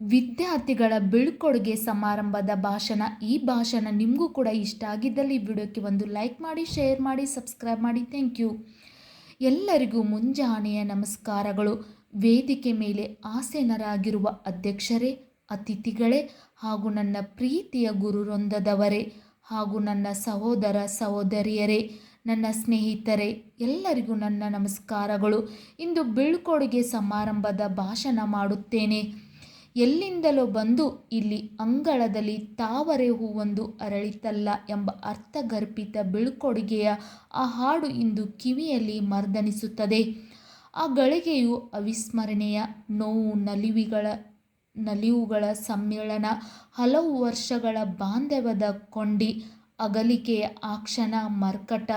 ವಿದ್ಯಾರ್ಥಿಗಳ ಬೀಳ್ಕೊಡುಗೆ ಸಮಾರಂಭದ ಭಾಷಣ. ಈ ಭಾಷಣ ನಿಮಗೂ ಕೂಡ ಇಷ್ಟ ಆಗಿದ್ದಲ್ಲಿ ವಿಡಿಯೋಕ್ಕೆ ಒಂದು ಲೈಕ್ ಮಾಡಿ, ಶೇರ್ ಮಾಡಿ, ಸಬ್ಸ್ಕ್ರೈಬ್ ಮಾಡಿ. Thank you. ಎಲ್ಲರಿಗೂ ಮುಂಜಾನೆಯ ನಮಸ್ಕಾರಗಳು. ವೇದಿಕೆ ಮೇಲೆ ಆಸೀನರಾಗಿರುವ ಅಧ್ಯಕ್ಷರೇ, ಅತಿಥಿಗಳೇ ಹಾಗೂ ನನ್ನ ಪ್ರೀತಿಯ ಗುರುವೃಂದದವರೇ ಹಾಗೂ ನನ್ನ ಸಹೋದರ ಸಹೋದರಿಯರೇ, ನನ್ನ ಸ್ನೇಹಿತರೆ, ಎಲ್ಲರಿಗೂ ನನ್ನ ನಮಸ್ಕಾರಗಳು. ಇಂದು ಬೀಳ್ಕೊಡುಗೆ ಸಮಾರಂಭದ ಭಾಷಣ ಮಾಡುತ್ತೇನೆ. ಎಲ್ಲಿಂದಲೋ ಬಂದು ಇಲ್ಲಿ ಅಂಗಳದಲ್ಲಿ ತಾವರೆ ಹೂವೊಂದು ಅರಳಿತಲ್ಲ ಎಂಬ ಅರ್ಥಗರ್ಭಿತ ಬೀಳ್ಕೊಡುಗೆಯ ಆ ಹಾಡು ಇಂದು ಕಿವಿಯಲ್ಲಿ ಮರ್ದನಿಸುತ್ತದೆ. ಆ ಗಳಿಗೆಯು ಅವಿಸ್ಮರಣೀಯ ನೋವು ನಲಿವಿಗಳ, ನಲಿವುಗಳ ಸಮ್ಮೇಳನ ಹಲವು ವರ್ಷಗಳ ಬಾಂಧವ್ಯದ ಕೊಂಡಿ. ಅಗಲಿಕೆಯ ಆ ಕ್ಷಣ ಮರ್ಕಟ,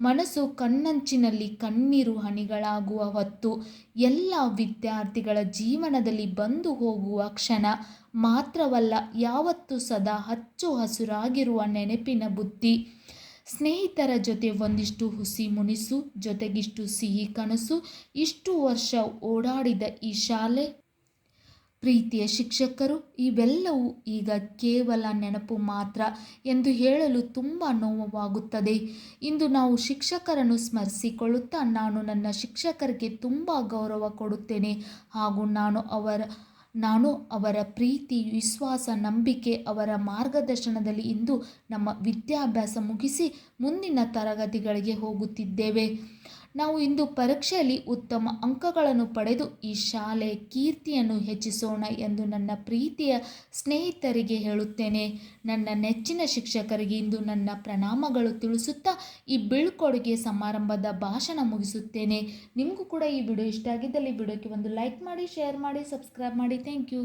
ಮನಸ್ಸು ಕಣ್ಣಂಚಿನಲ್ಲಿ ಕಣ್ಣೀರು ಹನಿಗಳಾಗುವ ಹೊತ್ತು ಎಲ್ಲ ವಿದ್ಯಾರ್ಥಿಗಳ ಜೀವನದಲ್ಲಿ ಬಂದು ಹೋಗುವ ಕ್ಷಣ ಮಾತ್ರವಲ್ಲ, ಯಾವತ್ತೂ ಸದಾ ಹಚ್ಚು ಹಸುರಾಗಿರುವ ನೆನಪಿನ ಬುತ್ತಿ ಸ್ನೇಹಿತರ ಜೊತೆ ಒಂದಿಷ್ಟು ಹುಸಿ ಮುನಿಸು, ಜೊತೆಗಿಷ್ಟು ಸಿಹಿ ಕನಸು, ಇಷ್ಟು ವರ್ಷ ಓಡಾಡಿದ ಈ ಶಾಲೆ ಪ್ರೀತಿಯ ಶಿಕ್ಷಕರು, ಇವೆಲ್ಲವೂ ಈಗ ಕೇವಲ ನೆನಪು ಮಾತ್ರ ಎಂದು ಹೇಳಲು ತುಂಬ ನೋವಾಗುತ್ತದೆ. ಇಂದು ನಾವು ಶಿಕ್ಷಕರನ್ನು ಸ್ಮರಿಸಿಕೊಳ್ಳುತ್ತಾ ನಾನು ನನ್ನ ಶಿಕ್ಷಕರಿಗೆ ತುಂಬ ಗೌರವ ಕೊಡುತ್ತೇನೆ ಹಾಗೂ ನಾನು ಅವರ ನಾನು ಅವರ ಪ್ರೀತಿ, ವಿಶ್ವಾಸ, ನಂಬಿಕೆ, ಅವರ ಮಾರ್ಗದರ್ಶನದಲ್ಲಿ ಇಂದು ನಮ್ಮ ವಿದ್ಯಾಭ್ಯಾಸ ಮುಗಿಸಿ ಮುಂದಿನ ತರಗತಿಗಳಿಗೆ ಹೋಗುತ್ತಿದ್ದೇವೆ. ನಾವು ಇಂದು ಪರೀಕ್ಷೆಯಲ್ಲಿ ಉತ್ತಮ ಅಂಕಗಳನ್ನು ಪಡೆದು ಈ ಶಾಲೆ ಕೀರ್ತಿಯನ್ನು ಹೆಚ್ಚಿಸೋಣ ಎಂದು ನನ್ನ ಪ್ರೀತಿಯ ಸ್ನೇಹಿತರಿಗೆ ಹೇಳುತ್ತೇನೆ. ನನ್ನ ನೆಚ್ಚಿನ ಶಿಕ್ಷಕರಿಗೆ ಇಂದು ನನ್ನ ಪ್ರಣಾಮಗಳು ತಿಳಿಸುತ್ತಾ ಈ ಬೀಳ್ಕೊಡುಗೆ ಸಮಾರಂಭದ ಭಾಷಣ ಮುಗಿಸುತ್ತೇನೆ. ನಿಮಗೂ ಕೂಡ ಈ ವಿಡಿಯೋ ಇಷ್ಟ ಆಗಿದ್ದಲ್ಲಿ ವಿಡಿಯೋಕ್ಕೆ ಒಂದು ಲೈಕ್ ಮಾಡಿ, ಶೇರ್ ಮಾಡಿ, ಸಬ್ಸ್ಕ್ರೈಬ್ ಮಾಡಿ. Thank you.